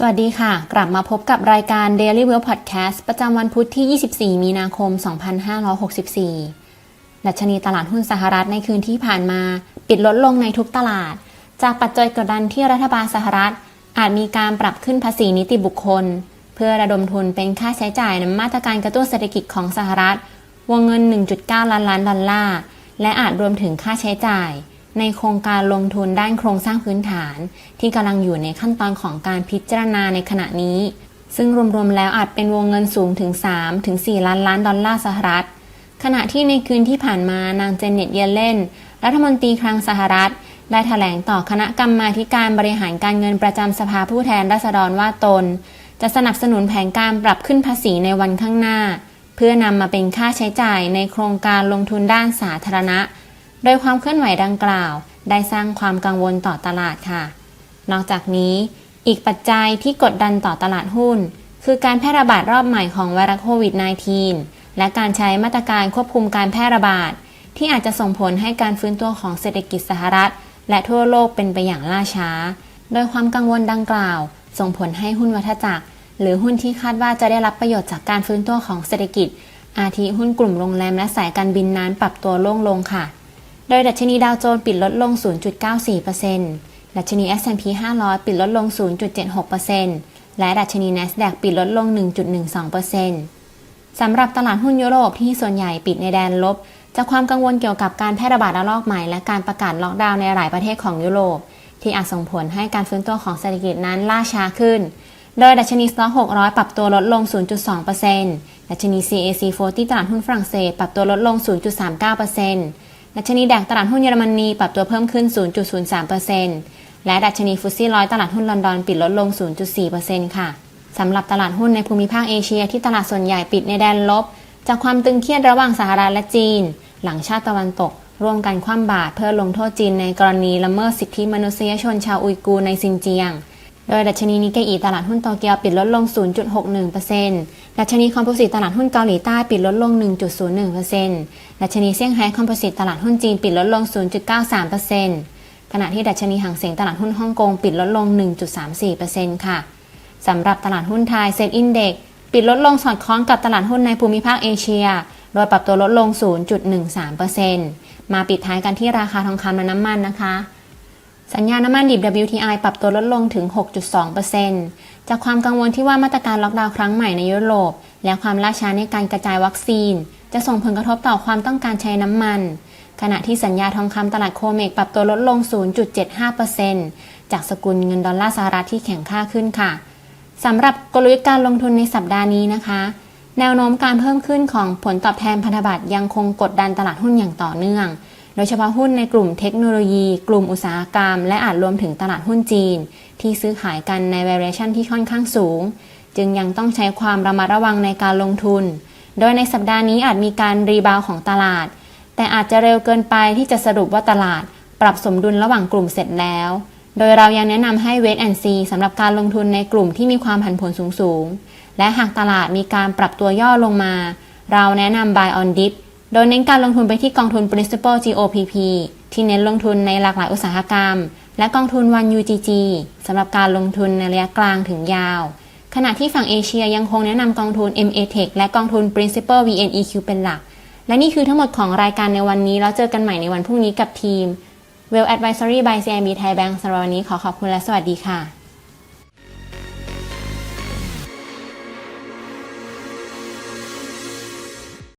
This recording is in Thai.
สวัสดีค่ะ กลับมาพบกับรายการ Daily w e a l Podcast ประจำวันพุธที่ 24 มีนาคม 2564 ดัชนีตลาดหุ้นสหรัฐในคืนที่ผ่านมา ปิดลดลงในทุกตลาด จากปัจจัยกดดันที่รัฐบาลสหรัฐ อาจมีการปรับขึ้นภาษีนิติบุคคล เพื่อระดมทุนเป็นค่าใช้จ่ายในมาตรการกระตุ้นเศรษฐกิจของสหรัฐ วงเงิน 1.9 ล้านล้านดอลลาร์ และอาจรวมถึงค่าใช้จ่าย ในโครงการลงทุนด้านโครงสร้างพื้นฐาน ที่กำลังอยู่ในขั้นตอนของการพิจารณาในขณะนี้ ซึ่งรวมๆแล้วอาจเป็นวงเงินสูงถึง3ถึง4ล้านล้านดอลลาร์สหรัฐ ขณะที่ในคืนที่ผ่านมานางเจเน็ตเยเลนรัฐมนตรีคลังสหรัฐ ได้แถลงต่อคณะกรรมาการบริหารการเงินประจำสภาผู้แทนราษฎรว่าตน จะสนับสนุนแผนการปรับขึ้นภาษีในวันข้างหน้า เพื่อนำมาเป็นค่าใช้จ่ายในโครงการลงทุนด้านสาธารณะ โดยความเคลื่อนไหวดังกล่าว ได้สร้างความกังวลต่อตลาดค่ะ นอกจากนี้ อีกปัจจัยที่กดดันต่อตลาดหุ้น คือการแพร่ระบาดรอบใหม่ของไวรัสโควิด -19 และการใช้มาตรการควบคุมการแพร่ระบาด ที่อาจจะส่งผลให้การฟื้นตัวของเศรษฐกิจสหรัฐ และทั่วโลกเป็นไปอย่างล่าช้า โดยความกังวลดังกล่าว ส่งผลให้หุ้นวัฏจักร หรือหุ้นที่คาดว่าจะได้รับประโยชน์จากการฟื้นตัวของเศรษฐกิจ อาทิหุ้นกลุ่มโรงแรมและสายการบินนั้นปรับตัวลงลงค่ะ โดยดัชนีดาวโจนส์ปิดลดลง 0.94%ดัชนี S&P 500 ปิดลดลง 0.76%และดัชนี NASDAQ ปิดลดลง 1.12%สำหรับตลาดหุ้นยุโรปที่ส่วนใหญ่ปิดในแดนลบ จากความกังวลเกี่ยวกับการแพร่ระบาดระลอกใหม่และการประกาศล็อกดาวน์ในหลายประเทศของยุโรป ที่อาจส่งผลให้การฟื้นตัวของเศรษฐกิจนั้นล่าช้าขึ้นโดยดัชนีสต็อก600 ปรับตัวลดลง 0.2%ดัชนี CAC 40 ตลาดหุ้นฝรั่งเศส ปรับตัวลดลง 0.39% ดัชนีแดกตลาดหุ้นเยอรมนีปรับตัวเพิ่มขึ้น 0.03%และดัชนีฟุตซี่ร้อยตลาดหุ้นลอนดอนปิดลดลง 0.4%ค่ะ สำหรับตลาดหุ้นในภูมิภาคเอเชียที่ตลาดส่วนใหญ่ปิดในแดนลบ จากความตึงเครียดระหว่างสหรัฐและจีน หลังชาติตะวันตก ร่วมกันคว่ำบาตรเพื่อลงโทษจีนในกรณีละเมิดสิทธิมนุษยชนชาวอุยกูร์ในซินเจียง โดยดัชนีนิกเกอีตลาดหุ้นโตเกียวปิดลดลง 0.61%ดัชนีคอมโพสิตตลาดหุ้นเกาหลีใต้ปิดลดลง 1.01%ดัชนีเซี่ยงไฮ้คอมโพสิตตลาดหุ้นจีนปิดลดลง 0.93%ขณะที่ดัชนีหางเสียงตลาดหุ้นฮ่องกงปิดลดลง 1.34%ค่ะสำหรับตลาดหุ้นไทยเซ็ตอินเด็กปิดลดลงสอดคล้องกับตลาดหุ้นในภูมิภาคเอเชีย โดยปรับตัวลดลง 0.13%มาปิดท้ายกันที่ราคาทองคำและน้ำมันนะคะ สัญญาน้ำมันดิบ WTI ปรับตัวลดลงถึง 6.2%จากความกังวลที่ว่ามาตรการล็อกดาวน์ครั้งใหม่ในยุโรป และความล่าช้าในการกระจายวัคซีน จะส่งผลกระทบต่อความต้องการใช้น้ำมัน ขณะที่สัญญาทองคำตลาดโคเมกปรับตัวลดลง 0.75%จากสกุลเงินดอลลาร์สหรัฐที่แข็งค่าขึ้นค่ะสำหรับกลยุทธ์การลงทุนในสัปดาห์นี้นะคะ แนวโน้มการเพิ่มขึ้นของผลตอบแทนพันธบัตรยังคงกดดันตลาดหุ้นอย่างต่อเนื่อง โดยเฉพาะหุ้นในกลุ่มเทคโนโลยี กลุ่มอุตสาหกรรม และอาจรวมถึงตลาดหุ้นจีน ที่ซื้อขายกันใน valuation ที่ค่อนข้างสูง จึงยังต้องใช้ความระมัดระวังในการลงทุน โดยในสัปดาห์นี้อาจมีการรีบาวของตลาด แต่อาจจะเร็วเกินไปที่จะสรุปว่าตลาด ปรับสมดุลระหว่างกลุ่มเสร็จแล้ว โดยเรายังแนะนำให้ wait and see สำหรับการลงทุนในกลุ่มที่มีความผันผวนสูงๆและหากตลาดมีการปรับตัวย่อลงมา เราแนะนำ buy on dip โดยเน้นการลงทุนไปที่กองทุน principal GOPP ที่เน้นลงทุนในหลากหลายอุตสาหกรรม และกองทุน1 UGG สำหรับการลงทุนในระยะกลางถึงยาว ขณะที่ฝั่งเอเชียยังคงแนะนำกองทุน MA Tech และกองทุน principal VNEQ เป็นหลัก และนี่คือทั้งหมดของรายการในวันนี้ แล้วเจอกันใหม่ในวันพรุ่งนี้กับทีม Well Advisory by CIB Thai Bank สำหรับวันนี้ขอขอบคุณและสวัสดีค่ะ